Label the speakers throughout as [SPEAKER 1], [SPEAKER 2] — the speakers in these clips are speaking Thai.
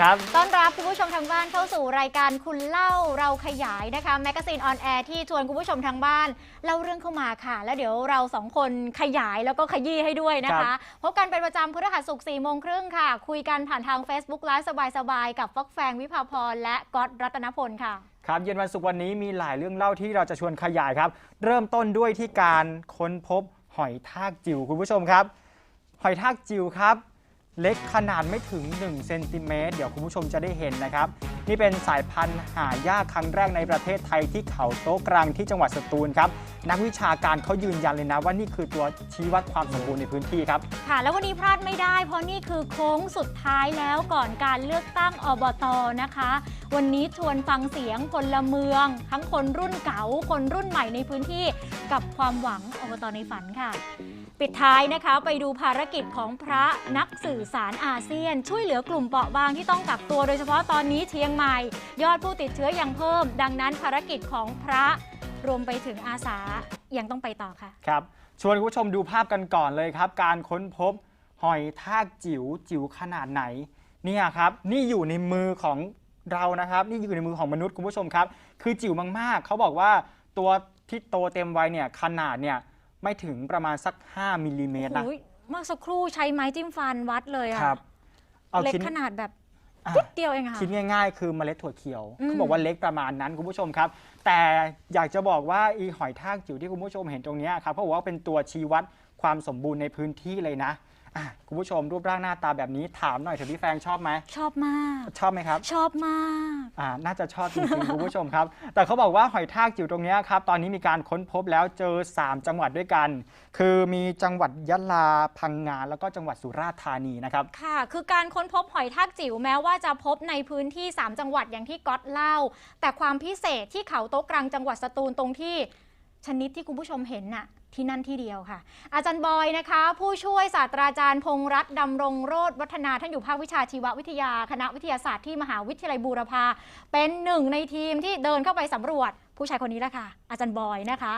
[SPEAKER 1] ดีค่ะ
[SPEAKER 2] สวัสดีครับ
[SPEAKER 1] ต้อนรับคุณผู้ชมทางบ้านเข้าสู่รายการคุณเล่าเราขยายนะคะแมกกาซีนออนแอร์ที่ชวนคุณผู้ชมทางบ้าน เล่าเรื่องเข้ามาค่ะ แล้วเดี๋ยวเราสองคนขยายแล้วก็ขยี้ให้ด้วยนะ
[SPEAKER 2] ครั
[SPEAKER 1] คะ
[SPEAKER 2] บ
[SPEAKER 1] พบกันเป็นประจำพฤหัสศุกร์สี่โมงครึ่งค่ะ คุยกันผ่านทาง Facebook ไลฟ์สบายๆ กับฟอกแฟงวิภาพรและก๊อตรัตนพลค่ะ
[SPEAKER 2] ครับเย็นวันศุกร์วันนี้มีหลายเรื่องเล่าที่เราจะชวนขยายครับ เริ่มต้นด้วยที่การค้นพบหอยทากจิ๋วคุณผู้ชมครับ หอยทากจิ๋วครับ เล็กขนาดไม่ถึง1เซนติเมตรเดี๋ยวคุณผู้ชมจะได้เห็นนะครับ นี่เป็นสายพันธุ์หายากครั้งแรกในประเทศไทยที่เขาโต๊ะกลางที่จังหวัดสตูลครับนักวิชาการเขายืนยันเลยนะว่านี่คือตัวชี้วัดความสมบูรณ์ในพื้นที่ครับ
[SPEAKER 1] ค่ะ แล้ววันนี้พลาดไม่ได้ เพราะนี่คือโค้งสุดท้ายแล้วก่อนการเลือกตั้งอบตนะคะ วันนี้ชวนฟังเสียงพละเมือง ทั้งคนรุ่นเก่าคนรุ่นใหม่ในพื้นที่กับความหวังอบตในฝันค่ะ ปิดท้ายนะคะไปดูภารกิจของพระนักสื่อสารอาเซียน ช่วยเหลือกลุ่มเปราะบางที่ต้องกักตัวโดยเฉพาะตอนนี้เชียงใหม่ ยอดผู้ติดเชื้อยังเพิ่ม ดังนั้นภารกิจของพระรวมไปถึงอาสายังต้องไปต่อค่ะ
[SPEAKER 2] ครับชวนคุณผู้ชมดูภาพกันก่อนเลยครับ การค้นพบหอยทากจิ๋วจิ๋วขนาดไหนเนี่ยครับนี่อยู่ในมือของเรานะครับ นี่อยู่ในมือของมนุษย์คุณผู้ชมครับ คือจิ๋วมากๆ เขาบอกว่าตัวที่โตเต็มวัยเนี่ยขนาดเนี่ย ไม่ถึงประมาณสัก 5มิลลิเมตรนะ
[SPEAKER 1] โอ้ยเมื่อสักครู่ใช้ไม้จิ้มฟันวัดเลยอะ
[SPEAKER 2] ครับเอา
[SPEAKER 1] เล็ก
[SPEAKER 2] ชิ้น
[SPEAKER 1] ขนาดแบบ
[SPEAKER 2] อะ
[SPEAKER 1] นิดเดียวเองอะค่ะ
[SPEAKER 2] คิดง่ายๆ คือเมล็ดถั่วเขียว
[SPEAKER 1] อืม
[SPEAKER 2] เขาบอกว่าเล็กประมาณนั้นคุณผู้ชมครับ แต่อยากจะบอกว่าอีหอยทากจิ๋วที่คุณผู้ชมเห็นตรงเนี้ยครับเขาบอกว่าเป็นตัวชี้วัดความสมบูรณ์ในพื้นที่เลยนะ อะคุณผู้ชมรูปร่างหน้าตาแบบนี้ถามหน่อยเถอะพี่แฟงชอบไหม
[SPEAKER 1] ชอบมาก
[SPEAKER 2] ชอบไหมครับ
[SPEAKER 1] ชอบมาก
[SPEAKER 2] อ่าน่าจะชอบจริงๆ คุณผู้ชมครับ แต่เขาบอกว่าหอยทากจิ๋วตรงเนี้ยครับ ตอนนี้มีการค้นพบแล้วเจอ 3 จังหวัดด้วยกัน คือมีจังหวัดยะลาพังงาแล้วก็จังหวัดสุราษฎร์ธานีนะครับ
[SPEAKER 1] ค่ะ คือการค้นพบหอยทากจิ๋วแม้ว่าจะพบในพื้นที่ 3 จังหวัดอย่างที่ก๊อตเล่า แต่ความพิเศษที่เขาโต๊ะกลางจังหวัดสตูลตรงที่ชนิดที่คุณผู้ชมเห็นน่ะ ที่นั่นที่เดียวค่ะ อาจารย์บอยนะคะ ผู้ช่วยศาสตราจารย์พงษ์รัตน์ดำรงโรธวัฒนาท่านอยู่ภาควิชาชีววิทยา คณะวิทยาศาสตร์ที่มหาวิทยาลัยบูรพาเป็นหนึ่งในทีมที่เดินเข้าไปสำรวจผู้ชายคนนี้แหละค่ะ อาจารย์บอยนะคะ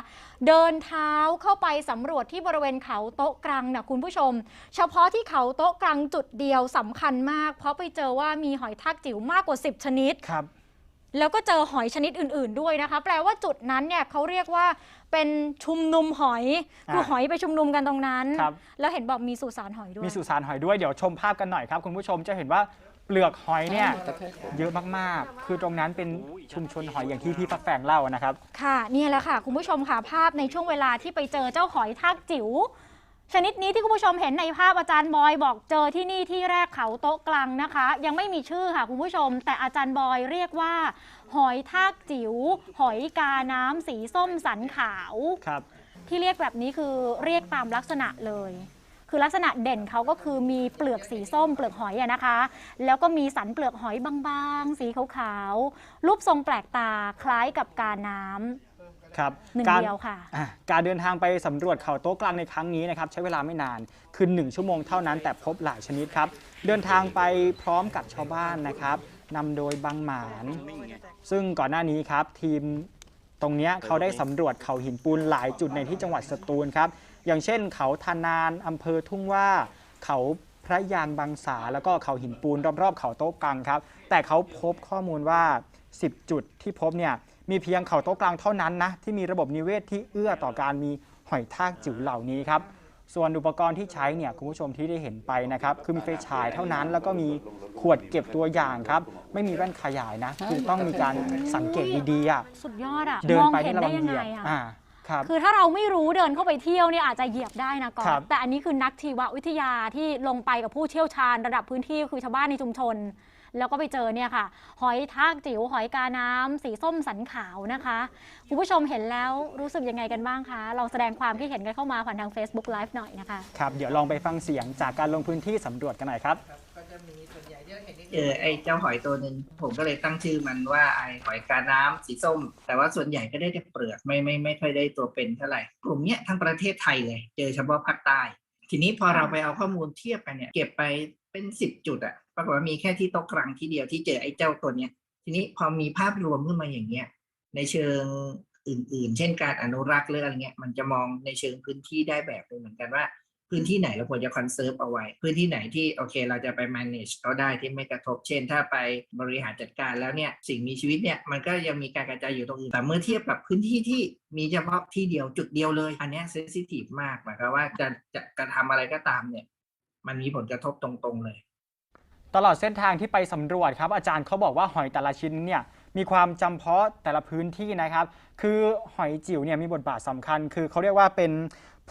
[SPEAKER 1] เดินเท้าเข้าไปสำรวจที่บริเวณเขาโต๊ะกลางนะคุณผู้ชม เฉพาะที่เขาโต๊ะกลางจุดเดียวสำคัญมาก เพราะไปเจอว่ามีหอยทากจิ๋วมากกว่า 10 ชนิด
[SPEAKER 2] ครับ
[SPEAKER 1] แล้วก็เจอหอยชนิดอื่น ๆ ด้วยนะคะ แปลว่าจุดนั้นเนี่ยเขาเรียกว่าเป็นชุมนุมหอยคือ
[SPEAKER 2] อ่า
[SPEAKER 1] หอยไปชุมนุมกันตรงนั้น
[SPEAKER 2] ครับ
[SPEAKER 1] แล้วเห็นบอกมีสุสานหอยด้วย
[SPEAKER 2] มีสุสานหอยด้วยเดี๋ยวชมภาพกันหน่อยครับ คุณผู้ชมจะเห็นว่าเปลือกหอยเนี่ยเยอะมาก ๆ คือตรงนั้นเป็นชุมชนหอยอย่างที่พี่พักแฝงเล่านะครับ
[SPEAKER 1] ค่ะเนี่ยแหละค่ะ คุณผู้ชมค่ะภาพในช่วงเวลาที่ไปเจอเจ้าหอยทากจิ๋ว ชนิดนี้ที่คุณผู้ชมเห็นในภาพอาจารย์บอยบอกเจอที่นี่ที่แรกเขาโต๊ะกลางนะคะ ยังไม่มีชื่อค่ะคุณผู้ชม แต่อาจารย์บอยเรียกว่า หอยทากจิ๋วหอยกาน้ำสีส้มสันขาว
[SPEAKER 2] ครับ
[SPEAKER 1] ที่เรียกแบบนี้คือเรียกตามลักษณะเลย คือลักษณะเด่นเขาก็คือมีเปลือกสีส้มเปลือกหอยอะนะคะ แล้วก็มีสันเปลือกหอยบางๆ สีขาวๆรูปทรงแปลกตาคล้ายกับกาน้ำ
[SPEAKER 2] ครับ
[SPEAKER 1] หนึ่ง
[SPEAKER 2] การ
[SPEAKER 1] เดียวค่ะ
[SPEAKER 2] อะการเดินทางไปสำรวจเขาโต๊ะกลางในครั้งนี้นะครับใช้เวลาไม่นานคือ 1 ชั่วโมงเท่านั้นแต่พบหลายชนิดครับ เดินทางไปพร้อมกับชาวบ้านนะครับนำโดยบางหมาน ซึ่งก่อนหน้านี้ครับทีมตรงเนี้ยเขาได้สำรวจเขาหินปูนหลายจุดในที่จังหวัดสตูลครับ อย่างเช่น เขาทานานอำเภอทุ่งว่า เขาพระยานบางสาแล้วก็เขาหินปูนรอบๆ เขาโต๊ะกลางครับ แต่เขาพบข้อมูลว่า 10 จุดที่พบเนี่ย มีเพียงเขาโต๊ะกลางเท่านั้นนะที่มีระบบนิเวศที่เอื้อต่อการมีหอยทากจิ๋วเหล่านี้ครับ ส่วนอุปกรณ์ที่ใช้เนี่ยคุณผู้ชมที่ได้เห็นไปนะครับคือมีไฟฉายเท่านั้น แล้วก็มีขวดเก็บตัวอย่างครับ ไม่มีแว่นขยายนะคือต้องมีการสังเกตดีๆอะ
[SPEAKER 1] สุดยอดอะ
[SPEAKER 2] เดิ
[SPEAKER 1] ม
[SPEAKER 2] น
[SPEAKER 1] อง
[SPEAKER 2] ไป
[SPEAKER 1] เห็น
[SPEAKER 2] ที่ระ
[SPEAKER 1] ได้
[SPEAKER 2] วัง
[SPEAKER 1] ยัง
[SPEAKER 2] เหยี
[SPEAKER 1] ไง
[SPEAKER 2] ยบ
[SPEAKER 1] อะ
[SPEAKER 2] อ่าครับ
[SPEAKER 1] คือถ้าเราไม่รู้เดินเข้าไปเที่ยวเนี่ยอาจจะเหยียบได้นะก่อ
[SPEAKER 2] ครั
[SPEAKER 1] น
[SPEAKER 2] บ
[SPEAKER 1] แต่อันนี้คือนักชีววิทยาที่ลงไปกับผู้เชี่ยวชาญระดับพื้นที่คือชาวบ้านในชุมชน แล้วก็ไปเจอเนี่ยค่ะ หอยทากจิ๋วหอยกาน้ำสีส้มสันขาวนะคะคุณผู้ชมเห็นแล้วรู้สึกยังไงกันบ้างคะลองแสดงความคิดเห็นกันเข้ามาผ่านทาง Facebook Live หน่อยนะคะ
[SPEAKER 2] ครับเดี๋ยวลองไปฟังเสียงจากการลงพื้นที่สำรวจกันหน่อยครับ
[SPEAKER 3] เจอไอ้เจ้าหอยตัวหนึ่งผมก็เลยตั้งชื่อมันว่าไอ้หอยกาน้ำสีส้ม แต่ว่าส่วนใหญ่ก็ได้แต่เปลือกไม่ไม่ไม่ค่อยได้ตัวเป็นเท่าไหร่กลุ่มเนี้ยทั้งประเทศไทยเลย เจอเฉพาะภาคใต้ทีนี้พอเราไปเอาข้อมูลเทียบกันเนี่ยเก็บไป เป็นสิบจุดอะปรากฏว่ามีแค่ที่โต๊ะกลางที่เดียวที่เจอไอ้เจ้าตัวเนี้ย ทีนี้พอมีภาพรวมขึ้นมาอย่างเงี้ย ในเชิงอื่น ๆ เช่นการอนุรักษ์หรืออะไรเงี้ย มันจะมองในเชิงพื้นที่ได้แบบหนึงเหมือนกันว่า พื้นที่ไหนเราควรจะคอนเซิร์ฟเอาไว้ พื้นที่ไหนที่โอเค เราจะไป manage เขาได้ที่ไม่กระทบ เช่น ถ้าไปบริหารจัดการแล้วเนี่ยสิ่งมีชีวิตเนี่ยมันก็ยังมีการกระจายอยู่ตรงอื่นแต่เมื่อเทียบกับพื้นที่ที่มีเฉพาะที่เดียวจุดเดียวเลย อันนี้เซนซิทีฟมากหมายความว่าจะจะกระทำอะไรก็ตามเนี่ย มันมีผลกระทบตรงๆเลย
[SPEAKER 2] ตลอดเส้นทางที่ไปสำรวจครับ อาจารย์เขาบอกว่าหอยแต่ละชิ้นเนี่ยมีความจำเพาะแต่ละพื้นที่นะครับ คือหอยจิ๋วเนี่ยมีบทบาทสำคัญ คือเขาเรียกว่าเป็น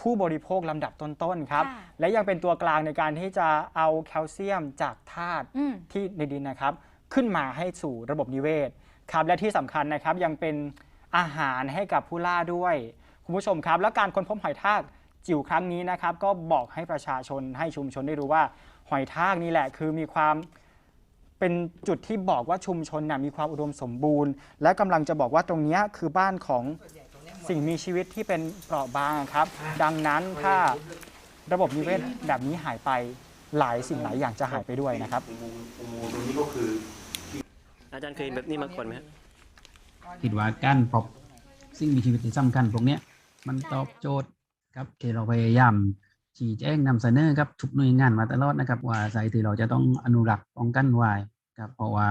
[SPEAKER 2] ผู้บริโภคลำดับต้นๆครับ
[SPEAKER 1] ค่ะ
[SPEAKER 2] และยังเป็นตัวกลางในการที่จะเอาแคลเซียมจากธาตุ
[SPEAKER 1] อืม
[SPEAKER 2] ที่ในดินนะครับ ขึ้นมาให้สู่ระบบนิเวศครับและที่สำคัญนะครับยังเป็นอาหารให้กับผู้ล่าด้วย คุณผู้ชมครับ และการค้นพบหอยทาก จิ๋วครั้งนี้นะครับก็บอกให้ประชาชนให้ชุมชนได้รู้ว่าหอยทากนี่แหละคือมีความเป็นจุดที่บอกว่าชุมชนน่ะมีความอุดมสมบูรณ์ และกำลังจะบอกว่าตรงเนี้ยคือบ้านของสิ่งมีชีวิตที่เป็นเปราะบางครับ ดังนั้นถ้าระบบนิเวศแบบนี้หายไปหลายสิ่งหลายอย่างจะหายไปด้วยนะครับ
[SPEAKER 4] อุโมงค์อุโมงค์ตรงนี้ก็คือ
[SPEAKER 5] อาจารย์เคยเห็นแบบนี้มาก่อนไหมครับ
[SPEAKER 6] คิดว่าการพบสิ่งมีชีวิตที่สำคัญพวกเนี้ยมันตอบโจทย์ ครับที่เราพยายามชี้แจงนำเสนอครับทุกหน่วยงานมาตลอดนะครับ ว่าสายที่เราจะต้องอนุรักษ์ป้องกันไว้ครับเพราะว่า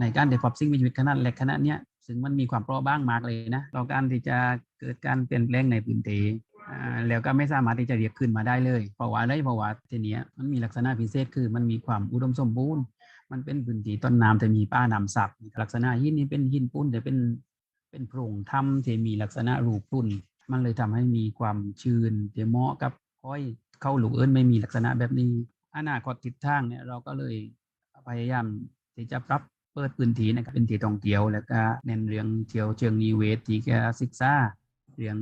[SPEAKER 6] ในการได้พบสิ่งมีชีวิตขนาดเล็กขนาดเนี้ยซึ่งมันมีความเปราะบางมากเลยนะเราการที่จะเกิดการเปลี่ยนแปลงในพื้นที่อ่าแล้วก็ไม่สามารถที่จะเรียกคืนมาได้เลย เพราะว่าอะไรเพราะว่าทีเนี้ยมันมีลักษณะพิเศษคือมันมีความอุดมสมบูรณ์ มันเป็นพื้นที่ต้นน้ำแต่มีป้าน้ำสับลักษณะหินนี่เป็นหินปุ้นแต่เป็นเป็นโพรงถ้ำที่มีลักษณะรูปุ้น มันเลยทำให้มีความชื้นที่เหมาะกับห้อยเข้าหลูกเอิญไม่มีลักษณะแบบนี้อนาคตทิศทางเนี่ยเราก็เลยพยายามที่จะปรับเปิดพื้นที่นะครับเป็นที่ท่องเที่ยวแล้วก็เน้นเรื่องเที่ยวเชิงนิเวศที่จะศึกษาเรื่อง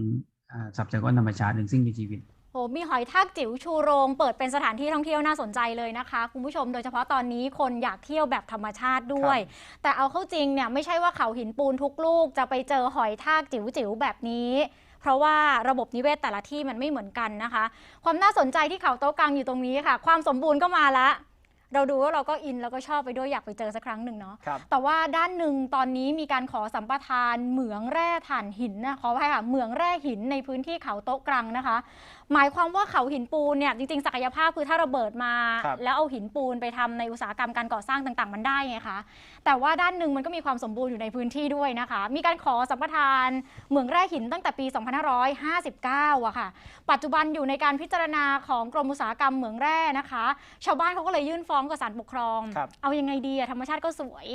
[SPEAKER 6] ทรัพยากรธรรมชาติเรื่องสิ่งมีชีวิต
[SPEAKER 1] โหมีหอยทากจิ๋วชูโรง เปิดเป็นสถานที่ท่องเที่ยวน่าสนใจเลยนะคะ คุณผู้ชมโดยเฉพาะตอนนี้คนอยากเที่ยวแบบธรรมชาติด้วย แต่เอาเข้าจริงเนี่ยไม่ใช่ว่าเขาหินปูนทุกลูกจะไปเจอหอยทากจิ๋วๆแบบนี้ เพราะว่าระบบนิเวศแต่ละที่มันไม่เหมือนกันนะคะ ความน่าสนใจที่เขาโต๊ะกลางอยู่ตรงนี้ค่ะ ความสมบูรณ์ก็มาละเราดูว่าเราก็อินแล้วก็ชอบไปด้วยอยากไปเจอสักครั้งหนึ่งเนาะ
[SPEAKER 2] ครับ
[SPEAKER 1] แต่ว่าด้านหนึ่งตอนนี้มีการขอสัมปทานเหมืองแร่ถ่านหินนะขออภัยค่ะเหมืองแร่หินในพื้นที่เขาโต๊ะกรังนะคะ หมายความว่าเขาหินปูนเนี่ยจริงๆศักยภาพคือถ้าระเบิดมา
[SPEAKER 2] ครับ
[SPEAKER 1] แล้วเอาหินปูนไปทำในอุตสาหกรรมการก่อสร้างต่างๆ มันได้ไงคะแต่ว่าด้านหนึ่งมันก็มีความสมบูรณ์อยู่ในพื้นที่ด้วยนะคะ มีการขอสัมปทานเหมืองแร่หินตั้งแต่ปี 2559อะค่ะ ปัจจุบันอยู่ในการพิจารณาของกรมอุตสาหกรรมเหมืองแร่นะคะ ชาวบ้านเขาก็เลยยื่นฟ้องกับศาลปกครอง
[SPEAKER 2] ครับ
[SPEAKER 1] เอายังไงดีอะธรรมชาติก็สวย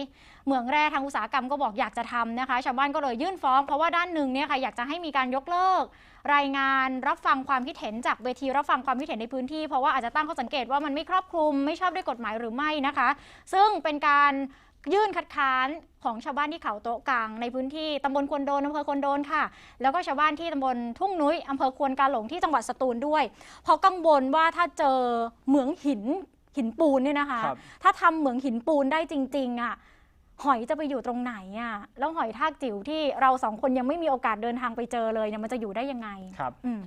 [SPEAKER 1] เหมืองแร่ทางอุตสาหกรรมก็บอกอยากจะทำนะคะ ชาวบ้านก็เลยยื่นฟ้อง เพราะว่าด้านหนึ่งเนี่ยค่ะอยากจะให้มีการยกเลิก รายงานรับฟังความคิดเห็นจากเวทีรับฟังความคิดเห็นในพื้นที่เพราะว่าอาจจะตั้งข้อสังเกตว่ามันไม่ครอบคลุมไม่ชอบด้วยกฎหมายหรือไม่นะคะ ซึ่งเป็นการยื่นคัดค้านของชาวบ้านที่เขาโต๊ะกลางในพื้นที่ตำบลควนโดนอำเภอควนโดนค่ะ แล้วก็ชาวบ้านที่ตำบลทุ่งนุ้ยอำเภอควนกาหลงที่จังหวัดสตูลด้วย เพราะกังวลว่าถ้าเจอเหมืองหินหินปูนเนี่ยนะคะ
[SPEAKER 2] ครับ
[SPEAKER 1] ถ้าทำเหมืองหินปูนได้จริง ๆอะ หอยจะไปอยู่ตรงไหนอะแล้วหอยทากจิ๋วที่เราสองคนยังไม่มีโอกาสเดินทางไปเจอเลยเนี่ยมันจะอยู่ได้ยังไง
[SPEAKER 2] ครับ
[SPEAKER 1] อืม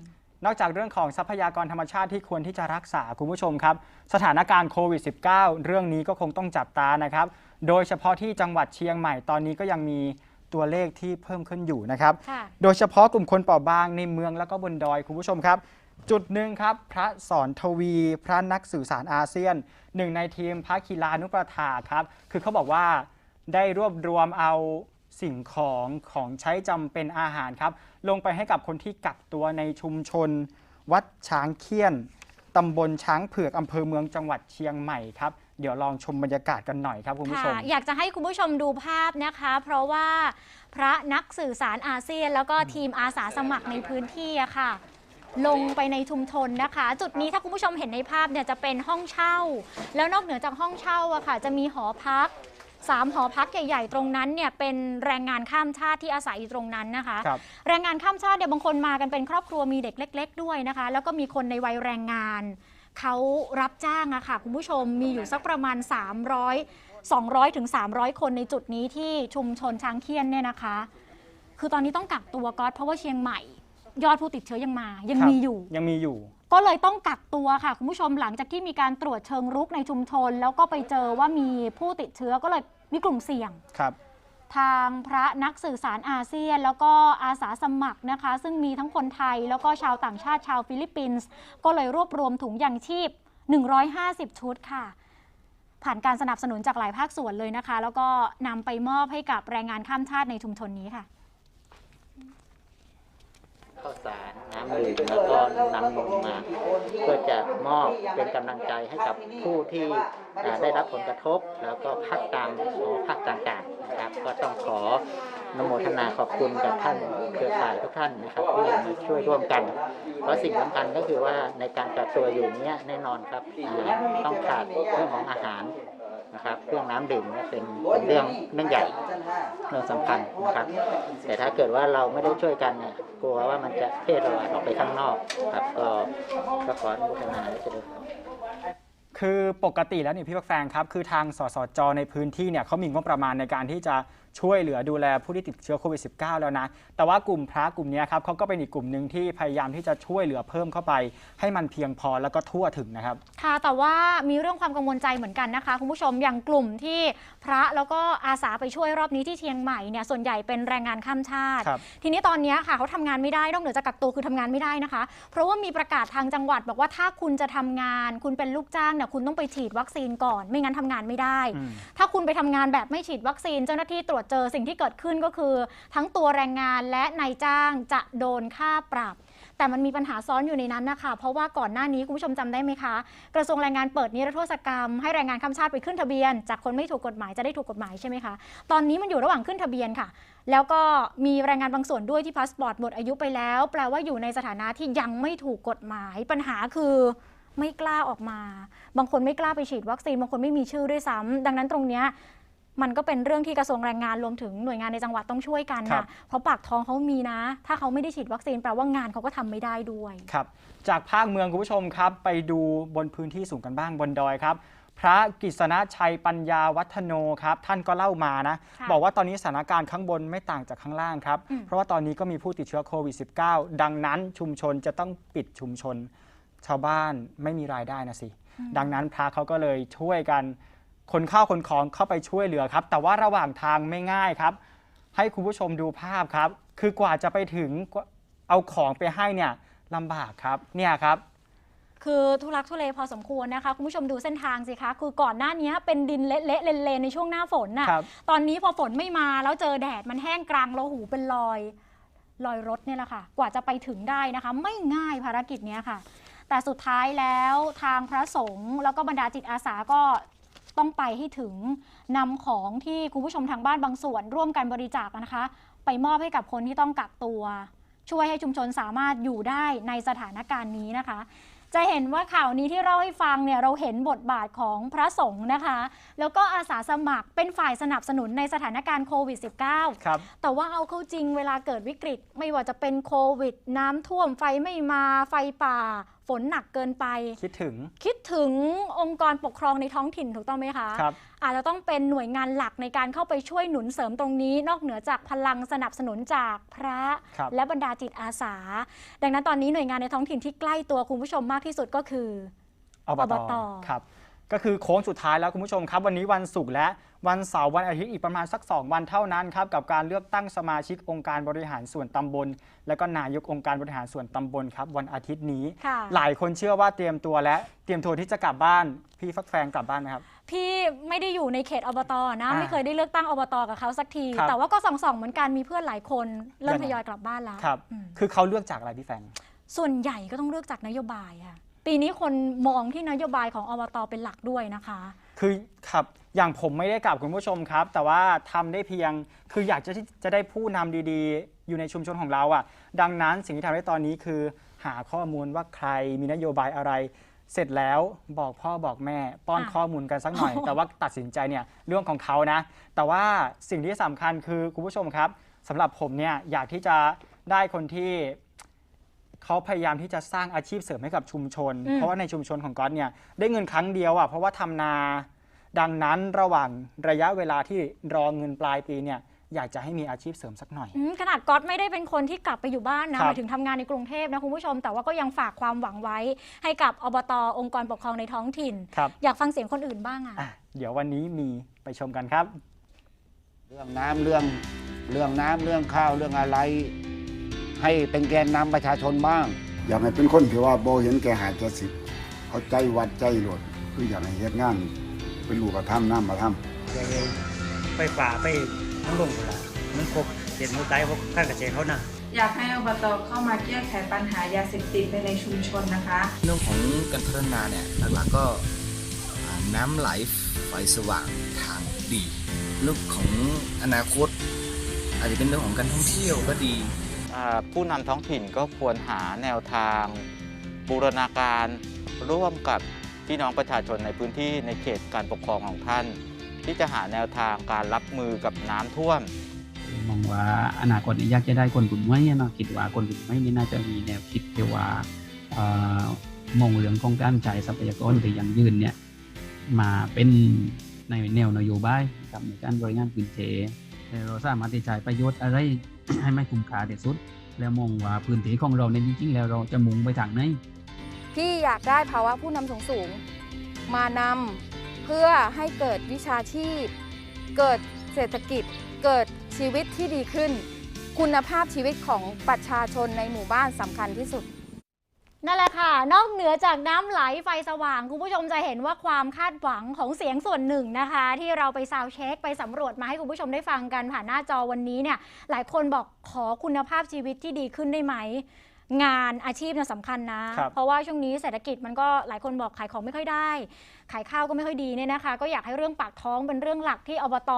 [SPEAKER 2] นอกจากเรื่องของทรัพยากรธรรมชาติที่ควรที่จะรักษาคุณผู้ชมครับ สถานการณ์โควิด -19 เรื่องนี้ก็คงต้องจับตานะครับ โดยเฉพาะที่จังหวัดเชียงใหม่ตอนนี้ก็ยังมีตัวเลขที่เพิ่มขึ้นอยู่นะครับ
[SPEAKER 1] ค่ะ
[SPEAKER 2] โดยเฉพาะกลุ่มคนเปราะบางในเมืองแล้วก็บนดอยคุณผู้ชมครับ จุดหนึ่งครับ พระสอนทวี พระนักสื่อสารอาเซียนหนึ่งในทีมพระคีลานุประถาครับ คือเขาบอกว่า ได้รวบรวมเอาสิ่งของของใช้จำเป็นอาหารครับ ลงไปให้กับคนที่กักตัวในชุมชน วัดช้างเคียนตำบลช้างเผือกอำเภอเมืองจังหวัดเชียงใหม่ครับ เดี๋ยวลองชมบรรยากาศกันหน่อยครับคุณผู้ชม
[SPEAKER 1] ค่ะอยากจะให้คุณผู้ชมดูภาพนะคะ เพราะว่าพระนักสื่อสารอาเซียน แล้วก็ทีมอาสาสมัครในพื้นที่อะค่ะ ลงไปในชุมชนนะคะ จุดนี้ถ้าคุณผู้ชมเห็นในภาพเนี่ยจะเป็นห้องเช่า แล้วนอกเหนือจากห้องเช่าอะค่ะ จะมีหอพัก สามหอพักใหญ่ ๆ ตรงนั้นเนี่ยเป็นแรงงานข้ามชาติที่อาศัยอยู่ตรงนั้นนะคะ
[SPEAKER 2] ครับ
[SPEAKER 1] แรงงานข้ามชาติเนี่ยบางคนมากันเป็นครอบครัวมีเด็กเล็ก ๆ ด้วยนะคะ แล้วก็มีคนในวัยแรงงาน เขารับจ้างอะค่ะคุณผู้ชมมีอยู่สักประมาณ 300 200ถึง300 คนในจุดนี้ที่ชุมชนช้างเคียนเนี่ยนะคะ คือตอนนี้ต้องกักตัวก๊อตเพราะว่าเชียงใหม่ ยอดผู้ติดเชื้อยังมา ยัง
[SPEAKER 2] ครับ
[SPEAKER 1] มีอยู่
[SPEAKER 2] ยังมีอยู่
[SPEAKER 1] ก็เลยต้องกักตัวค่ะ คุณผู้ชมหลังจากที่มีการตรวจเชิงรุกในชุมชน แล้วก็ไปเจอว่ามีผู้ติดเชื้อก็เลย มีกลุ่มเสี่ยง
[SPEAKER 2] ครับ
[SPEAKER 1] ทางพระนักสื่อสารอาเซียน แล้วก็อาสาสมัครนะคะ ซึ่งมีทั้งคนไทยแล้วก็ชาวต่างชาติชาวฟิลิปปินส์ ก็เลยรวบรวมถุงยางชีพ 150 ชุดค่ะ ผ่านการสนับสนุนจากหลายภาคส่วนเลยนะคะ แล้วก็นำไปมอบให้กับแรงงานข้ามชาติในชุมชนนี้ค่ะ
[SPEAKER 7] ข้าวสารน้ำดื่มแล้วก็นำนมมา เพื่อจะมอบเป็นกำลังใจให้กับผู้ที่ได้รับผลกระทบ แล้วก็ภาคกลางขอภาคต่างๆนะครับ ก็ต้องขอนโมทนาขอบคุณกับท่านเครือข่ายทุกท่านนะครับที่มาช่วยร่วมกัน เพราะสิ่งสำคัญก็คือว่าในการกักตัวอยู่เนี้ยแน่นอนครับต้องขาดเรื่องของอาหาร นะครับเรื่องน้ำดื่มเนี่ยเป็นเรื่องเรื่องใหญ่เรื่องสำคัญนะครับ แต่ถ้าเกิดว่าเราไม่ได้ช่วยกันเนี่ยกลัวว่ามันจะเพศระบาดออกไปข้างนอกครับก็ก็ขออนุโมทนาและเจริญพร
[SPEAKER 2] คือปกติแล้วเนี่ยพี่พักแฟงครับ คือทางสสจในพื้นที่เนี่ยเขามีงบประมาณในการที่จะ ช่วยเหลือดูแลผู้ที่ติดเชื้อโควิด -19 แล้วนะ แต่ว่ากลุ่มพระกลุ่มเนี้ยครับเขาก็เป็นอีกกลุ่มหนึ่งที่พยายามที่จะช่วยเหลือเพิ่มเข้าไป ให้มันเพียงพอแล้วก็ทั่วถึงนะครับ
[SPEAKER 1] ค่ะ แต่ว่ามีเรื่องความกังวลใจเหมือนกันนะคะ คุณผู้ชมอย่างกลุ่มที่พระแล้วก็อาสาไปช่วยรอบนี้ที่เชียงใหม่เนี่ยส่วนใหญ่เป็นแรงงานข้ามชาติ
[SPEAKER 2] ครับ
[SPEAKER 1] ทีนี้ตอนเนี้ยค่ะเขาทำงานไม่ได้นอกเหนือจากกักตัวคือทำงานไม่ได้นะคะ เพราะว่ามีประกาศทางจังหวัดบอกว่าถ้าคุณจะทำงาน คุณเป็นลูกจ้างเนี่ยคุณต้องไปฉีดวัคซีนก่อน ไม่งั้นทำงานไม่ได้
[SPEAKER 2] อืม
[SPEAKER 1] ถ้าคุณไปทำงานแบบไม่ฉีดวัคซีนเจ้าหน้าที่ตรวจเจอสิ่งที่เกิดขึ้นก็คือ ทั้งตัวแรงงานและนายจ้างจะโดนค่าปรับ แต่มันมีปัญหาซ้อนอยู่ในนั้นนะคะ เพราะว่าก่อนหน้านี้คุณผู้ชมจำได้ไหมคะ กระทรวงแรงงานเปิดนิรโทษกรรม ให้แรงงานข้ามชาติไปขึ้นทะเบียน จากคนไม่ถูกกฎหมายจะได้ถูกกฎหมายใช่ไหมคะตอนนี้มันอยู่ระหว่างขึ้นทะเบียนค่ะ แล้วก็มีแรงงานบางส่วนด้วยที่พาสปอร์ตหมดอายุไปแล้ว แปลว่าอยู่ในสถานะที่ยังไม่ถูกกฎหมาย ปัญหาคือไม่กล้าออกมา บางคนไม่กล้าไปฉีดวัคซีน บางคนไม่มีชื่อด้วยซ้ำดังนั้นตรงเนี้ย มันก็เป็นเรื่องที่กระทรวงแรงงานรวมถึงหน่วยงานในจังหวัดต้องช่วยกัน
[SPEAKER 2] ครั
[SPEAKER 1] นะ
[SPEAKER 2] บ
[SPEAKER 1] เพราะปากท้องเขามีนะ ถ้าเขาไม่ได้ฉีดวัคซีนแปลว่างานเขาก็ทำไม่ได้ด้วย
[SPEAKER 2] ครับ จากภาคเมืองคุณผู้ชมครับ ไปดูบนพื้นที่สูงกันบ้างบนดอยครับ พระกิษณชัยปัญญาวัฒโนครับ ท่านก็เล่ามานะ
[SPEAKER 1] ค่ะ
[SPEAKER 2] บอกว่าตอนนี้สถานการณ์ข้างบนไม่ต่างจากข้างล่างครับ
[SPEAKER 1] อืม
[SPEAKER 2] เพราะว่าตอนนี้ก็มีผู้ติดเชื้อโควิด -19 ดังนั้นชุมชนจะต้องปิดชุมชน ชาวบ้านไม่มีรายได้นะสิ ดังนั้นพระเขาก็เลยช่วยกัน คนข้าวคนของเข้าไปช่วยเหลือครับ แต่ว่าระหว่างทางไม่ง่ายครับ ให้คุณผู้ชมดูภาพครับ คือกว่าจะไปถึงกว่าเอาของไปให้เนี่ยลำบากครับเนี่ยครับ
[SPEAKER 1] คือทุลักทุเลพอสมควรนะคะ คุณผู้ชมดูเส้นทางสิคะ คือก่อนหน้านี้เป็นดินเละๆเลนๆในช่วงหน้าฝนน่ะ
[SPEAKER 2] ครับ
[SPEAKER 1] ตอนนี้พอฝนไม่มาแล้วเจอแดดมันแห้งกลางแล้วหูเป็นรอยรอยรถเนี่ยแหละค่ะ กว่าจะไปถึงได้นะคะ ไม่ง่ายภารกิจเนี้ยค่ะ แต่สุดท้ายแล้วทางพระสงฆ์แล้วก็บรรดาจิตอาสาก็ ต้องไปให้ถึงนำของที่คุณผู้ชมทางบ้านบางส่วน ร่วมกันบริจาคนะคะ ไปมอบให้กับคนที่ต้องกักตัว ช่วยให้ชุมชนสามารถอยู่ได้ในสถานการณ์นี้นะคะ จะเห็นว่าข่าวนี้ที่เราให้ฟังเนี่ยเราเห็นบทบาทของพระสงฆ์นะคะ แล้วก็อาสาสมัครเป็นฝ่ายสนับสนุนในสถานการณ์โควิด -19
[SPEAKER 2] ครับ
[SPEAKER 1] แต่ว่าเอาเข้าจริงเวลาเกิดวิกฤต ไม่ว่าจะเป็นโควิด น้ำท่วมไฟไม่มาไฟป่า ฝนหนักเกินไป
[SPEAKER 2] คิดถึง
[SPEAKER 1] คิดถึงองค์กรปกครองในท้องถิ่นถูกต้องไหมคะ
[SPEAKER 2] ครับ
[SPEAKER 1] อาจจะต้องเป็นหน่วยงานหลักในการเข้าไปช่วยหนุนเสริมตรงนี้ นอกเหนือจากพลังสนับสนุนจากพระ
[SPEAKER 2] ครับ
[SPEAKER 1] และบรรดาจิตอาสา ดังนั้นตอนนี้หน่วยงานในท้องถิ่นที่ใกล้ตัวคุณผู้ชมมากที่สุดก็คือ
[SPEAKER 2] อบ
[SPEAKER 1] อบ
[SPEAKER 2] ต
[SPEAKER 1] ต
[SPEAKER 2] ครับ ก็คือโค้งสุดท้ายแล้วคุณผู้ชมครับ วันนี้วันศุกร์และวันเสาร์วันอาทิตย์อีกประมาณสัก 2 วันเท่านั้นครับกับการเลือกตั้งสมาชิกองค์การบริหารส่วนตำบล และก็นายกองค์การบริหารส่วนตำบลครับวันอาทิตย์นี้
[SPEAKER 1] ค่ะ
[SPEAKER 2] หลายคนเชื่อว่าเตรียมตัวและเตรียมตัวที่จะกลับบ้านพี่ฟักแฟงกลับบ้านไหมครับ
[SPEAKER 1] พี่ไม่ได้อยู่ในเขตอบตนะ
[SPEAKER 2] อ่า
[SPEAKER 1] ไม่เคยได้เลือกตั้งอบตกับเขาสักที
[SPEAKER 2] ครับ
[SPEAKER 1] แต่ว่าก็ส่องๆเหมือนกันมีเพื่อนหลายคนเริ่ม
[SPEAKER 2] ยังไง
[SPEAKER 1] ทยอยกลับบ้านแล้ว
[SPEAKER 2] ครับ
[SPEAKER 1] อืม
[SPEAKER 2] คือเขาเลือกจากอะไรพี่แฟง
[SPEAKER 1] ส่วนใหญ่ก็ต้องเลือกจากนโยบายค่ะ ปีนี้คนมองที่นโยบายของอบตเป็นหลักด้วยนะคะ
[SPEAKER 2] คือครับอย่างผมไม่ได้กลับคุณผู้ชมครับ แต่ว่าทำได้เพียงคืออยากจะที่จะได้ผู้นำดีๆ อยู่ในชุมชนของเราอะ ดังนั้นสิ่งที่ทำได้ตอนนี้คือหาข้อมูลว่าใครมีนโยบายอะไร เสร็จแล้วบอกพ่อบอกแม่ ป้อน
[SPEAKER 1] อะ
[SPEAKER 2] ข้อมูลกันสักหน่อย แต่ว่าตัดสินใจเนี่ยเรื่องของเขานะ แต่ว่าสิ่งที่สำคัญคือคุณผู้ชมครับสำหรับผมเนี่ยอยากที่จะได้คนที่ เขาพยายามที่จะสร้างอาชีพเสริมให้กับชุมชน
[SPEAKER 1] อืม
[SPEAKER 2] เพราะว่าในชุมชนของก๊อตเนี่ยได้เงินครั้งเดียวอะเพราะว่าทำนา ดังนั้นระหว่างระยะเวลาที่รอเงินปลายปีเนี่ยอยากจะให้มีอาชีพเสริมสักหน่อย
[SPEAKER 1] อืมขนาดก๊อตไม่ได้เป็นคนที่กลับไปอยู่บ้านนะ
[SPEAKER 2] ครั
[SPEAKER 1] ห
[SPEAKER 2] บ
[SPEAKER 1] มายถึงทำงานในกรุงเทพนะคุณผู้ชม แต่ว่าก็ยังฝากความหวังไว้ให้กับอบตองค์กรปกครองในท้องถิ่น
[SPEAKER 2] ครับ
[SPEAKER 1] อยากฟังเสียงคนอื่นบ้างอะ
[SPEAKER 2] อะเดี๋ยววันนี้มีไปชมกันครับ
[SPEAKER 8] เรื่องน้ำเรื่องเรื่องน้ำเรื่องข้าวเรื่องอะไร ให้เป็นแกนนำประชาชนบ้าง
[SPEAKER 9] อยากให้เป็นคนที่ว่าบ่เห็นแก่หาแก่สิทธิ์เอาใจวัดใจโหลดคืออยากให้เฮ็ดงาน เป็นลูกกระทำน้ำมาทำ
[SPEAKER 10] ไปฝ่าไปทั้งลงหมดละมันครบเจ็ดมูไตพวกข้างกระเจเขานะ
[SPEAKER 11] อยากให้อบตเข้ามาแก้ไขปัญหายาเสพติดในในชุมชนนะคะ
[SPEAKER 12] เรื่องของการพัฒนาเนี่ยหลักๆก็อ่าน้ำไหลไฟสว่างทางดีเรื่องของอนาคต อาจจะเป็นเรื่องของการท่องเที่ยวก็ดี
[SPEAKER 7] อ่า ผู้นำท้องถิ่นก็ควรหาแนวทาง บูรณาการร่วมกับพี่น้องประชาชนในพื้นที่ในเขตการปกครองของท่าน ที่จะหาแนวทางการรับมือกับน้ำท่วม
[SPEAKER 6] มองว่าอนาคตนี่อยากจะได้คนกลุ่มใหม่เนาะคิดว่าคนกลุ่มใหม่นี่น่าจะมีแนวคิดที่ว่ามองเรื่องของการใช้ทรัพยากรที่ยังยืนเนี่ยมาเป็นในแนวนโยบายนะครับในการบริหารพื้นที่และเราสามารถที่จะใช้ประโยชน์อะไร ให้ไม่คุ้มค่าที่สุด แล้วมองว่าพื้นที่ของเราเนี่ยจริงๆ แล้วเราจะมุ่งไปทางไหน
[SPEAKER 11] พี่อยากได้ภาวะผู้นำสูงสูงมานำเพื่อให้เกิดวิชาชีพ เกิดเศรษฐกิจ เกิดชีวิตที่ดีขึ้น คุณภาพชีวิตของประชาชนในหมู่บ้านสำคัญที่สุด
[SPEAKER 1] นั่นแหละค่ะ นอกเหนือจากน้ำไหลไฟสว่าง คุณผู้ชมจะเห็นว่าความคาดหวังของเสียงส่วนหนึ่งนะคะ ที่เราไปซาวเช็ค ไปสำรวจมาให้คุณผู้ชมได้ฟังกันผ่านหน้าจอวันนี้เนี่ยหลายคนบอกขอคุณภาพชีวิตที่ดีขึ้นได้ไหม งานอาชีพเนี่ยสำคัญนะ
[SPEAKER 2] ครับ
[SPEAKER 1] เพราะว่าช่วงนี้เศรษฐกิจมันก็หลายคนบอกขายของไม่ค่อยได้ ขายข้าวก็ไม่ค่อยดีเนี่ยนะคะ ก็อยากให้เรื่องปากท้องเป็นเรื่องหลักที่อบต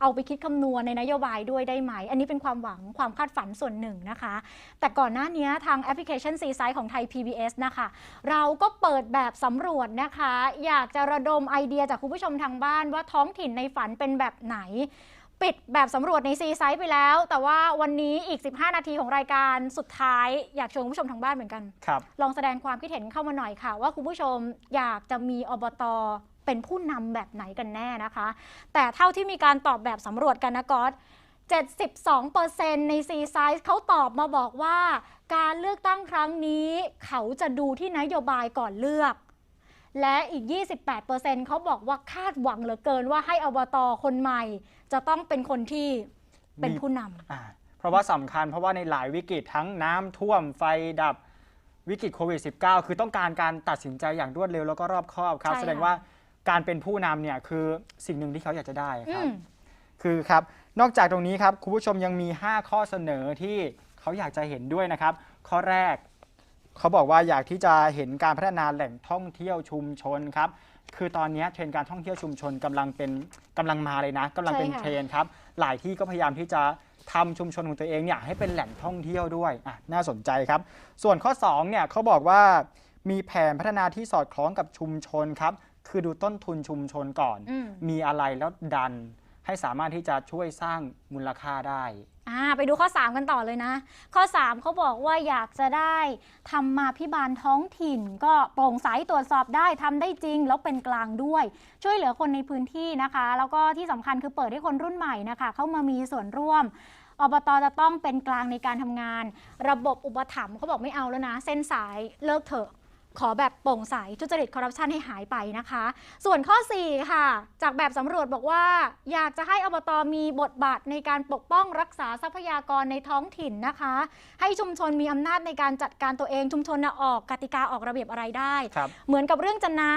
[SPEAKER 1] เอาไปคิดคำนวณในนโยบายด้วยได้ไหม อันนี้เป็นความหวังความคาดฝันส่วนหนึ่งนะคะ แต่ก่อนหน้านี้ทางแอปพลิเคชันซีไซต์ของไทย PBS นะคะ เราก็เปิดแบบสำรวจนะคะ อยากจะระดมไอเดียจากคุณผู้ชมทางบ้านว่าท้องถิ่นในฝันเป็นแบบไหน ปิดแบบสำรวจในซีไซต์ไปแล้ว แต่ว่าวันนี้อีก 15 นาทีของรายการสุดท้าย อยากชวนคุณผู้ชมทางบ้านเหมือนกัน
[SPEAKER 2] ครับ
[SPEAKER 1] ลองแสดงความคิดเห็นเข้ามาหน่อยค่ะ ว่าคุณผู้ชมอยากจะมีอบตเป็นผู้นำแบบไหนกันแน่นะคะ แต่เท่าที่มีการตอบแบบสำรวจกันนะก๊อต72%ในซีไซส์เขาตอบมาบอกว่า การเลือกตั้งครั้งนี้ เขาจะดูที่นโยบายก่อนเลือก และอีก 28%เขาบอกว่าคาดหวังเหลือเกินว่าให้อบตคนใหม่ จะต้องเป็นคนที่เป็นผู้นำ
[SPEAKER 2] อ่าเพราะว่าสำคัญเพราะว่าในหลายวิกฤตทั้งน้ำท่วมไฟดับวิกฤตโควิด -19 คือต้องการการตัดสินใจอย่างรวดเร็วแล้วก็รอบคอบครับ
[SPEAKER 1] ใช่ค่ะ
[SPEAKER 2] แสดงว่าการเป็นผู้นำเนี่ยคือสิ่งหนึ่งที่เขาอยากจะได้ค
[SPEAKER 1] อื
[SPEAKER 2] รับ
[SPEAKER 1] ม
[SPEAKER 2] คือครับ นอกจากตรงนี้ครับคุณผู้ชมยังมี 5 ข้อเสนอที่เขาอยากจะเห็นด้วยนะครับ ข้อแรกเขาบอกว่าอยากที่จะเห็นการพัฒนาแหล่งท่องเที่ยวชุมชนครับ คือตอนนี้เทรนด์การท่องเที่ยวชุมชนกำลังเป็นกำลังมาเลยนะกำลังเป็น
[SPEAKER 1] ใช่ค่ะ
[SPEAKER 2] เทรนด์ครับ หลายที่ก็พยายามที่จะทำชุมชนของตัวเองเนี่ยให้เป็นแหล่งท่องเที่ยวด้วยอะน่าสนใจครับ ส่วนข้อ2เนี่ยเขาบอกว่ามีแผนพัฒนาที่สอดคล้องกับชุมชนครับ คือดูต้นทุนชุมชนก่อน
[SPEAKER 1] อืม
[SPEAKER 2] มีอะไรแล้วดันให้สามารถที่จะช่วยสร้างมูลค่าได้
[SPEAKER 1] อ่าไปดูข้อ 3 กันต่อเลยนะ ข้อ 3เขาบอกว่าอยากจะได้ทำมาพิบาลท้องถิ่น ก็โปร่งใสตรวจสอบได้ทำได้จริง แล้วเป็นกลางด้วย ช่วยเหลือคนในพื้นที่นะคะ แล้วก็ที่สำคัญคือเปิดให้คนรุ่นใหม่นะคะ เข้ามามีส่วนร่วมอบตจะต้องเป็นกลางในการทำงาน ระบบอุปถัมภ์เขาบอกไม่เอาแล้วนะ เส้นสายเลิกเถอะ ขอแบบโปร่งใสทุจริตคอร์รัปชันให้หายไปนะคะ ส่วนข้อ 4 ค่ะ จากแบบสำรวจบอกว่า อยากจะให้อบตมีบทบาทในการปกป้องรักษาทรัพยากรในท้องถิ่นนะคะ ให้ชุมชนมีอำนาจในการจัดการตัวเองชุมชนน่ะออกกติกาออกระเบียบอะไรได้
[SPEAKER 2] ครับ
[SPEAKER 1] เหมือนกับเรื่องจันนะ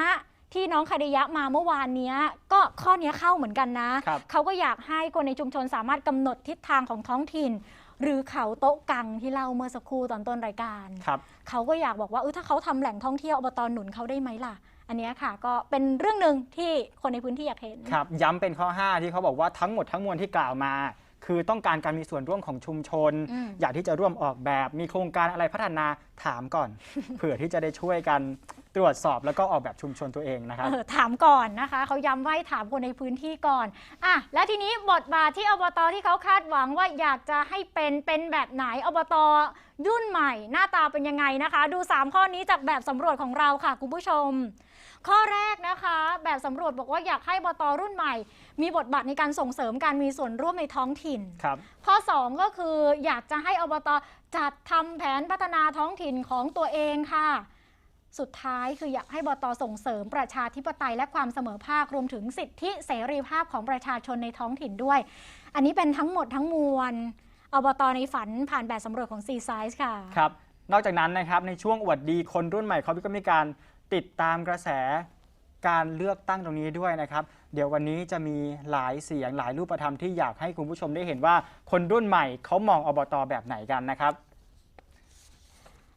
[SPEAKER 1] ที่น้องคาเดยะมาเมื่อวานเนี้ยก็ข้อเนี้ยเข้าเหมือนกันนะ
[SPEAKER 2] ครับ
[SPEAKER 1] เขาก็อยากให้คนในชุมชนสามารถกำหนดทิศทางของท้องถิ่น หรือเขาโต๊ะกังที่เล่าเมื่อสักครู่ตอนต้นรายการ
[SPEAKER 2] ครับ
[SPEAKER 1] เขาก็อยากบอกว่าเออถ้าเขาทำแหล่งท่องเที่ยวอบตหนุนเขาได้ไหมล่ะ อันเนี้ยค่ะ ก็เป็นเรื่องหนึ่งที่คนในพื้นที่อยากเห็น
[SPEAKER 2] ครับ ย้ำเป็นข้อ 5 ที่เขาบอกว่าทั้งหมดทั้งมวลที่กล่าวมา คือต้องการการมีส่วนร่วมของชุมชน
[SPEAKER 1] อืม
[SPEAKER 2] อยากที่จะร่วมออกแบบ มีโครงการอะไรพัฒนาถามก่อน เผื่อที่จะได้ช่วยกัน ตรวจสอบแล้วก็ออกแบบชุมชนตัวเองนะครับ
[SPEAKER 1] เออถามก่อนนะคะเขาย้ำว่าให้ถามคนในพื้นที่ก่อนอะและทีนี้บทบาทที่อบตที่เขาคาดหวังว่าอยากจะให้เป็นเป็นแบบไหนอบตรุ่นใหม่ หน้าตาเป็นยังไงนะคะ ดู 3 ข้อนี้จากแบบสำรวจของเราค่ะคุณผู้ชม ข้อแรกนะคะ แบบสำรวจบอกว่าอยากให้อบตรุ่นใหม่ มีบทบาทในการส่งเสริมการมีส่วนร่วมในท้องถิ่น
[SPEAKER 2] ครับ
[SPEAKER 1] ข้อ 2 ก็คืออยากจะให้อบตจัดทำแผนพัฒนาท้องถิ่นของตัวเองค่ะ สุดท้ายคืออยากให้บตส่งเสริมประชาธิปไตยและความเสมอภาครวมถึงสิทธิเสรีภาพของประชาชนในท้องถิ่นด้วย อันนี้เป็นทั้งหมดทั้งมวลอบตในฝันผ่านแบบสำรวจของซีไซส์ค่ะ
[SPEAKER 2] ครับนอกจากนั้นนะครับในช่วงอวดดีคนรุ่นใหม่เขาก็มีการติดตามกระแสการเลือกตั้งตรงนี้ด้วยนะครับ เดี๋ยววันนี้จะมีหลายเสียงหลายรูปธรรมที่อยากให้คุณผู้ชมได้เห็นว่าคนรุ่นใหม่เขามองอบตแบบไหนกันนะครับ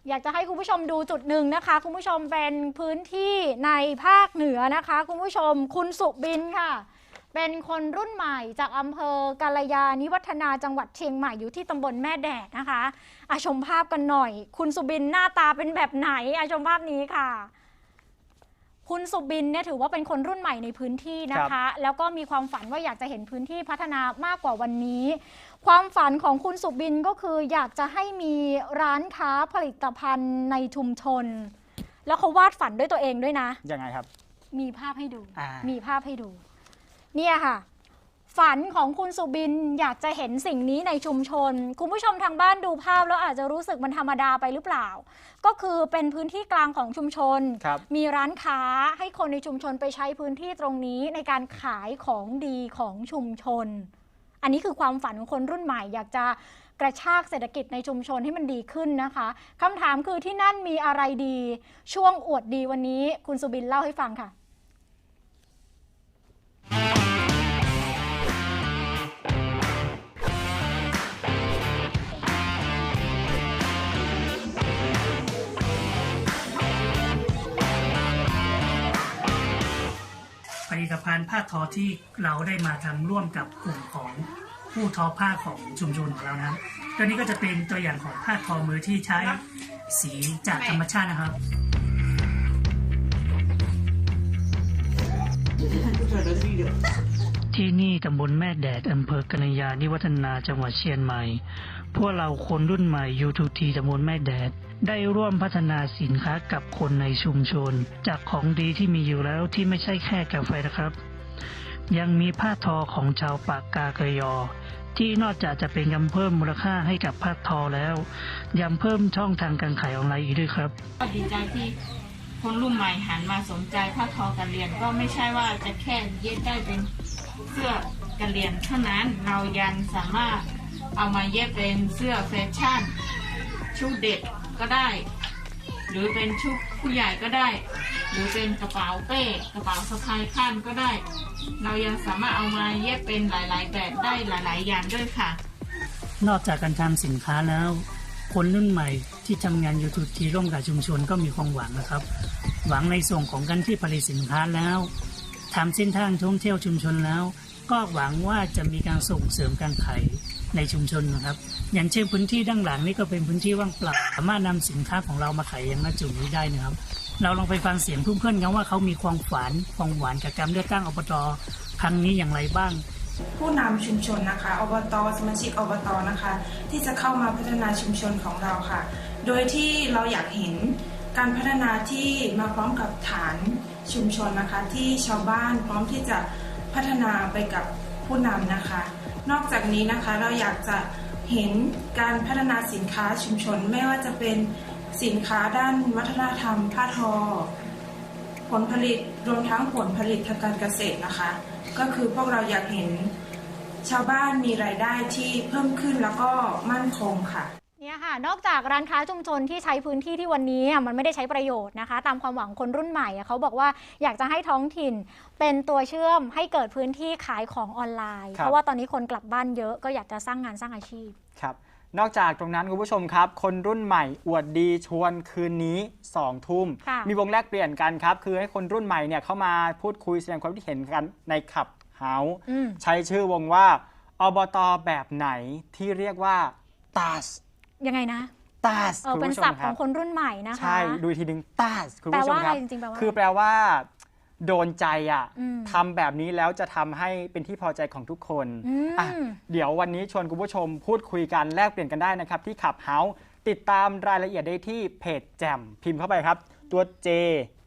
[SPEAKER 1] อยากจะให้คุณผู้ชมดูจุดหนึ่งนะคะ คุณผู้ชมเป็นพื้นที่ในภาคเหนือนะคะ คุณผู้ชมคุณสุบินค่ะ เป็นคนรุ่นใหม่จากอำเภอกาลยานิวัฒนาจังหวัดเชียงใหม่อยู่ที่ตำบลแม่แดดนะคะอาชมภาพกันหน่อย คุณสุบินหน้าตาเป็นแบบไหนอาชมภาพนี้ค่ะ คุณสุบินเนี่ยถือว่าเป็นคนรุ่นใหม่ในพื้นที่นะคะ แล้วก็มีความฝันว่าอยากจะเห็นพื้นที่พัฒนามากกว่าวันนี้ ความฝันของคุณสุบินก็คืออยากจะให้มีร้านค้าผลิตภัณฑ์ในชุมชน แล้วเขาวาดฝันด้วยตัวเองด้วยนะ
[SPEAKER 2] ยังไงครับ
[SPEAKER 1] มีภาพให้ดู
[SPEAKER 2] อ่า
[SPEAKER 1] มีภาพให้ดู เนี่ยค่ะ ฝันของคุณสุบินอยากจะเห็นสิ่งนี้ในชุมชน คุณผู้ชมทางบ้านดูภาพแล้วอาจจะรู้สึกมันธรรมดาไปหรือเปล่า ก็คือเป็นพื้นที่กลางของชุมชน
[SPEAKER 2] ครับ
[SPEAKER 1] มีร้านค้าให้คนในชุมชนไปใช้พื้นที่ตรงนี้ในการขายของดีของชุมชน อันนี้คือความฝันของคนรุ่นใหม่ อยากจะกระชากเศรษฐกิจในชุมชนให้มันดีขึ้นนะคะคำถามคือที่นั่นมีอะไรดี ช่วงอวดดีวันนี้ คุณสุบินเล่าให้ฟังค่ะ
[SPEAKER 13] ลิตภัณฑ์ผ้าทอที่เราได้มาทำร่วมกับกลุ่มของผู้ทอผ้าของชุมชนของเรานะตัวนี้ก็จะเป็นตัวอย่างของผ้าทอมือที่ใช้สีจากธรรมชาตินะครับที่นี่ตำบลแม่แดดอำเภอกัญานิวัฒนาจังหวัดเชียงใหม่ พวกเราคนรุ่นใหม่ U2T ตำบลแม่แดด ได้ร่วมพัฒนาสินค้ากับคนในชุมชน จากของดีที่มีอยู่แล้วที่ไม่ใช่แค่กาแฟนะครับ ยังมีผ้าทอของชาวปากกากยอ ที่นอกจากจะเป็นการเพิ่มมูลค่าให้กับผ้าทอแล้วยังเพิ่มช่องทางการขายออนไลน์อีกด้วยครับ
[SPEAKER 14] ก็ดีใจที่คนรุ่นใหม่หันมาสนใจผ้าทอกันเรียนก็ไม่ใช่ว่าจะแค่เย็บได้เป็นเสื้อกันเรียนเท่านั้นเรายังสามารถเอามาเย็บเป็นเสื้อแฟชั่นชุดเด็ก ก็ได้ หรือเป็นชุดผู้ใหญ่ก็ได้ หรือเป็นกระเป๋าเป้กระเป๋าสะพายข้างก็ได้ เรายังสามารถเอามาเย็บเป็นหลาย ๆ แบบได้หลาย ๆ อย่างด้วยค่ะ
[SPEAKER 13] นอกจากการทำสินค้าแล้ว คนรุ่นใหม่ที่ทำงานยูทูบทีร่วมกับชุมชนก็มีความหวังนะครับ หวังในส่วนของการที่ผลิตสินค้าแล้วทำเส้นทางท่องเที่ยวชุมชนแล้ว ก็หวังว่าจะมีการส่งเสริมการขาย ในชุมชนนะครับ อย่างเช่นพื้นที่ด้านหลังนี่ก็เป็นพื้นที่ว่างเปล่าสามารถนำสินค้าของเรามาขายยังณจุดนี้ได้นะครับ เราลองไปฟังเสียงเพื่อนๆกันว่าเขามีความฝันความหวานกับการเลือกตั้งอบตครั้งนี้อย่างไรบ้าง
[SPEAKER 15] ผู้นำชุมชนนะคะ อบต สมาชิกอบต นะคะ ที่จะเข้ามาพัฒนาชุมชนของเราค่ะ โดยที่เราอยากเห็นการพัฒนาที่มาพร้อมกับฐานชุมชนนะคะ ที่ชาวบ้านพร้อมที่จะพัฒนาไปกับผู้นำนะคะ นอกจากนี้นะคะเราอยากจะเห็นการพัฒนาสินค้าชุมชน ไม่ว่าจะเป็นสินค้าด้านวัฒนธรรมผ้าทอ ผลผลิตรวมทั้งผลผลิตทางการเกษตรนะคะ ก็คือพวกเราอยากเห็นชาวบ้านมีรายได้ที่เพิ่มขึ้นแล้วก็มั่นคงค่ะ
[SPEAKER 1] เนี่ยค่ะ นอกจากร้านค้าชุมชนที่ใช้พื้นที่ที่วันนี้อะมันไม่ได้ใช้ประโยชน์นะคะ ตามความหวังคนรุ่นใหม่อะเขาบอกว่าอยากจะให้ท้องถิ่นเป็นตัวเชื่อมให้เกิดพื้นที่ขายของออนไลน์
[SPEAKER 2] ครับ
[SPEAKER 1] เพราะว่าตอนนี้คนกลับบ้านเยอะก็อยากจะสร้างงานสร้างอาชีพ
[SPEAKER 2] ครับนอกจากตรงนั้นคุณผู้ชมครับ คนรุ่นใหม่อวดดีชวนคืนนี้ 2 ทุ่ม
[SPEAKER 1] ค่ะ
[SPEAKER 2] มีวงแลกเปลี่ยนกันครับ คือให้คนรุ่นใหม่เนี่ยเข้ามาพูดคุยแสดงความคิดเห็นกันในขับเฮาส์
[SPEAKER 1] อืม
[SPEAKER 2] ใช้ชื่อวงว่าอบตแบบไหนที่เรียกว่าตาส
[SPEAKER 1] ยังไงนะ
[SPEAKER 2] ตาส
[SPEAKER 1] เออ
[SPEAKER 2] คุณ
[SPEAKER 1] เป็น
[SPEAKER 2] ผู้ช
[SPEAKER 1] ศั
[SPEAKER 2] ม
[SPEAKER 1] พท์
[SPEAKER 2] ค
[SPEAKER 1] ข
[SPEAKER 2] รั
[SPEAKER 1] อบงคนรุ่นใหม่นะคะ
[SPEAKER 2] ใช่ดูอีกทีหนึงตาสคุณ
[SPEAKER 1] แปล
[SPEAKER 2] ผู้ชม
[SPEAKER 1] ว่า
[SPEAKER 2] ค
[SPEAKER 1] อะ
[SPEAKER 2] รั
[SPEAKER 1] ไร
[SPEAKER 2] บ
[SPEAKER 1] จริงๆแปลว่า
[SPEAKER 2] คือแปลว่า โดนใจอะ
[SPEAKER 1] อืม
[SPEAKER 2] ทำแบบนี้แล้วจะทำให้เป็นที่พอใจของทุกคน
[SPEAKER 1] อืม
[SPEAKER 2] อะเดี๋ยววันนี้ชวนคุณผู้ชมพูดคุยกันแลกเปลี่ยนกันได้นะครับ ที่ขับเฮาส์ติดตามรายละเอียดได้ที่เพจแจมพิมพ์เข้าไปครับ ตัว J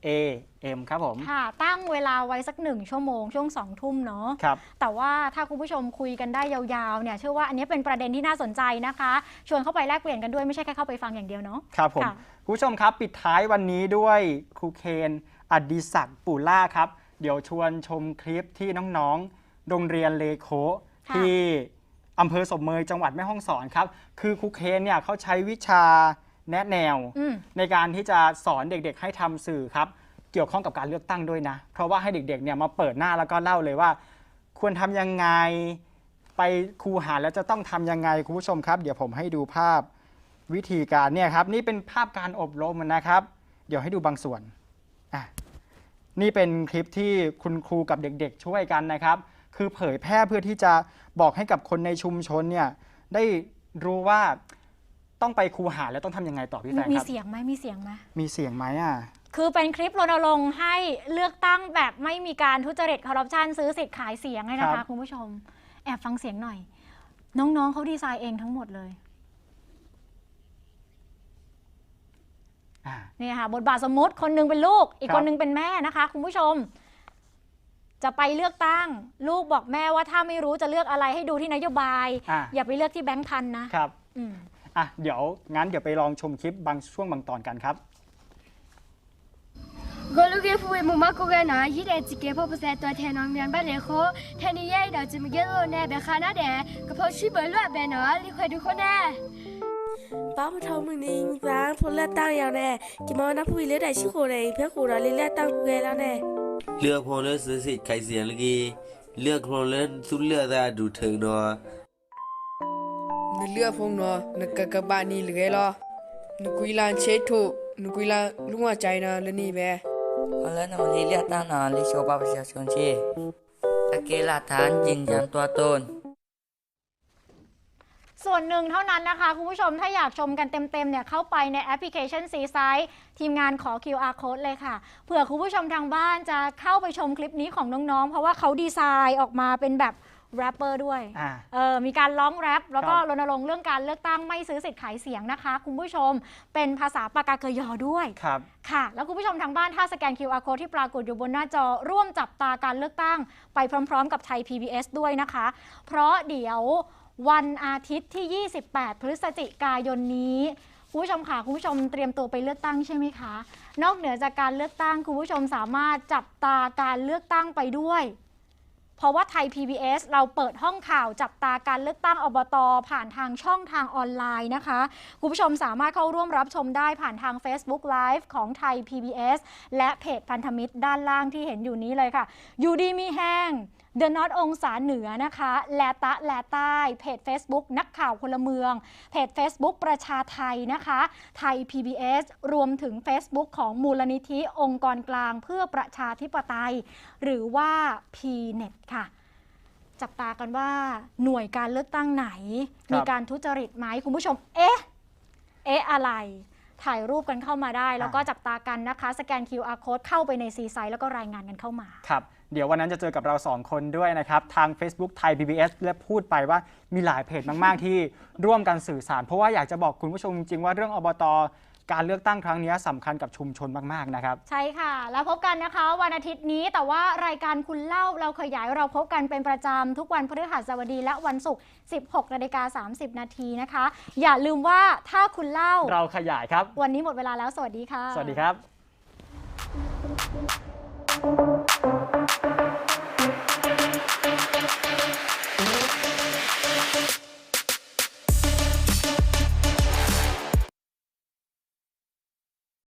[SPEAKER 2] AM ครับผม
[SPEAKER 1] ค่ะ ตั้งเวลาไว้สักหนึ่งชั่วโมงช่วงสองทุ่มเนาะ
[SPEAKER 2] ครับ
[SPEAKER 1] แต่ว่าถ้าคุณผู้ชมคุยกันได้ยาวๆ เนี่ย เชื่อว่าอันนี้เป็นประเด็นที่น่าสนใจนะคะ ชวนเข้าไปแลกเปลี่ยนกันด้วยไม่ใช่แค่เข้าไปฟังอย่างเดียวเนาะ
[SPEAKER 2] ครับผม
[SPEAKER 1] ค่ะ
[SPEAKER 2] คุณผู้ชมครับ ปิดท้ายวันนี้ด้วยครูเคนอดิศักดิ์ปู่ล่าครับ เดี๋ยวชวนชมคลิปที่น้องๆ โรงเรียนเลโค
[SPEAKER 1] ค่ะ
[SPEAKER 2] ที่อำเภอสมเมยจังหวัดแม่ฮ่องสอนครับ คือครูเคนเนี่ยเขาใช้วิชา แนะแนว
[SPEAKER 1] อืม
[SPEAKER 2] ในการที่จะสอนเด็กๆให้ทำสื่อครับ เกี่ยวข้องกับการเลือกตั้งด้วยนะ เพราะว่าให้เด็กๆเนี่ยมาเปิดหน้าแล้วก็เล่าเลยว่า ควรทำยังไงไปครูหาแล้วจะต้องทำยังไงคุณผู้ชมครับ เดี๋ยวผมให้ดูภาพวิธีการเนี่ยครับ นี่เป็นภาพการอบรมนะครับ เดี๋ยวให้ดูบางส่วนอะนี่เป็นคลิปที่คุณครูกับเด็กๆ ช่วยกันนะครับ คือเผยแพร่เพื่อที่จะบอกให้กับคนในชุมชนเนี่ยได้รู้ว่า ต้องไปครูหาแล้วต้องทำยังไงต่อพี่แฟน
[SPEAKER 1] มี
[SPEAKER 2] ครับ
[SPEAKER 1] เสียงไหมมีเสียงไหม
[SPEAKER 2] มีเสียงไหมอะ
[SPEAKER 1] คือเป็นคลิปรณรงค์ให้เลือกตั้งแบบไม่มีการทุจริตคอร์รัปชันซื้อสิทธิ์ขายเสียงเลยนะ
[SPEAKER 2] ครั
[SPEAKER 1] คะ
[SPEAKER 2] บ
[SPEAKER 1] คุณผู้ชม แอบฟังเสียงหน่อย น้องๆเขาดีไซน์เองทั้งหมดเลย
[SPEAKER 2] อ่า
[SPEAKER 1] เนี่ยค่ะ บทบาทสมมติคนหนึงเป็นลูก อีก
[SPEAKER 2] ครับ
[SPEAKER 1] คนหนึงเป็นแม่นะคะ คุณผู้ชม จะไปเลือกตั้ง ลูกบอกแม่ว่าถ้าไม่รู้จะเลือกอะไรให้ดูที่นโยบาย
[SPEAKER 2] อะ
[SPEAKER 1] อย่าไปเลือกที่แบงค์พันนะ ครับ อืม
[SPEAKER 2] อะเดี๋ยวงั้นเดี๋ยวไปลองชมคลิปบางช่วงบางตอนกันครับ
[SPEAKER 16] Goluge fuwe mumako gana hile tike po pose to tenong myan ba lekho tani ye da jim ge lo ne be khana de ka po shi bo lo be no li khwe ดูคนแน่ป้ามทองมึงนิงร้านพลเลื
[SPEAKER 17] อตั้งยาวแน่กิมอนักผู้วิเลือดได้ชิโคในเพื่อขู่
[SPEAKER 18] เราเลือดตั้งกูเกแล้วแน่เลือกพลเลือดซื้อสิทธิ์ใครเสียงลูกีเลือกพลเลือดสุดเลือดจะดูถึงเนอ นูเลือพงเนาะ
[SPEAKER 19] นกกะบานี่เหลือลอนูกุยลานเชทุนูกุยลานลุง
[SPEAKER 20] ว่าใจนะล้วนี่แม่เอาละนมันเลียต้านะลิโชบาประชาชนเชตะเกีลาฐานยินยันตัวตน
[SPEAKER 1] ส่วนหนึ่งเท่านั้นนะคะ คุณผู้ชมถ้าอยากชมกันเต็มๆเนี่ยเข้าไปในแอปพลิเคชันซีไซส์ทีมงานขอ QR code เลยค่ะ เผื่อคุณผู้ชมทางบ้านจะเข้าไปชมคลิปนี้ของน้องๆ เพราะว่าเขาดีไซน์ออกมาเป็นแบบ แรปเปอร์ด้วย
[SPEAKER 2] อ่า
[SPEAKER 1] เออมีการร้องแรปแล้วก็
[SPEAKER 2] ครับ
[SPEAKER 1] รณรงค์เรื่องการเลือกตั้งไม่ซื้อสิทธิ์ขายเสียงนะคะ คุณผู้ชมเป็นภาษาปากาเกยอด้วย
[SPEAKER 2] ครับ
[SPEAKER 1] ค่ะ แล้วคุณผู้ชมทางบ้านถ้าสแกน QR code ที่ปรากฏอยู่บนหน้าจอ ร่วมจับตาการเลือกตั้ง ไปพร้อมๆ กับไทย PBS ด้วยนะคะ เพราะเดี๋ยววันอาทิตย์ที่ 28 พฤศจิกายนนี้ คุณผู้ชมค่ะ คุณผู้ชมเตรียมตัวไปเลือกตั้งใช่ไหมคะ นอกเหนือจากการเลือกตั้ง คุณผู้ชมสามารถจับตาการเลือกตั้งไปด้วย เพราะว่าไทย PBS เราเปิดห้องข่าวจับตาการเลือกตั้งอบต ผ่านทางช่องทางออนไลน์นะคะ คุณผู้ชมสามารถเข้าร่วมรับชมได้ผ่านทาง Facebook Live ของไทย PBS และเพจพันธมิตรด้านล่างที่เห็นอยู่นี้เลยค่ะ อยู่ดีมีแห้ง The Not องศาเหนือนะคะ แลตะแลใต้เพจ Facebook นักข่าวพลเมือง เพจ Facebook ประชาไทยนะคะ ไทย PBS รวมถึง Facebook ของมูลนิธิองค์กรกลางเพื่อประชาธิปไตย หรือว่า PNET ค่ะจับตากันว่าหน่วยการเลือกตั้งไหน
[SPEAKER 2] ครับ
[SPEAKER 1] มีการทุจริตไหมคุณผู้ชม เอ๊ะ เอ๊ะ อะไร ถ่ายรูปกันเข้ามาได้ แล้วก็จับตากันนะคะ สแกน QR code เข้าไปในซีไซต์แล้วก็รายงานกันเข้ามา
[SPEAKER 2] ครับ เดี๋ยววันนั้นจะเจอกับเรา 2 คนด้วยนะครับ ทาง Facebook ไทย PBS และพูดไปว่ามีหลายเพจมาก ๆ ที่ร่วมกันสื่อสาร เพราะว่าอยากจะบอกคุณผู้ชมจริง ๆ ว่าเรื่องอบตการเลือกตั้งครั้งนี้สำคัญกับชุมชนมาก ๆ นะครับ
[SPEAKER 1] ใช่ค่ะ แล้วพบกันนะคะ วันอาทิตย์นี้แต่ว่ารายการคุณเล่าเราขยายเราพบกันเป็นประจำ ทุกวันพฤหัสบดีและวันศุกร์ 16นาฬิกา30 นาทีนะคะ อย่าลืมว่าถ้าคุณเล่า
[SPEAKER 2] เราขยายครับ
[SPEAKER 1] วันนี้หมดเวลาแล้วสวัสดีค่ะ
[SPEAKER 2] สวัสดีครับ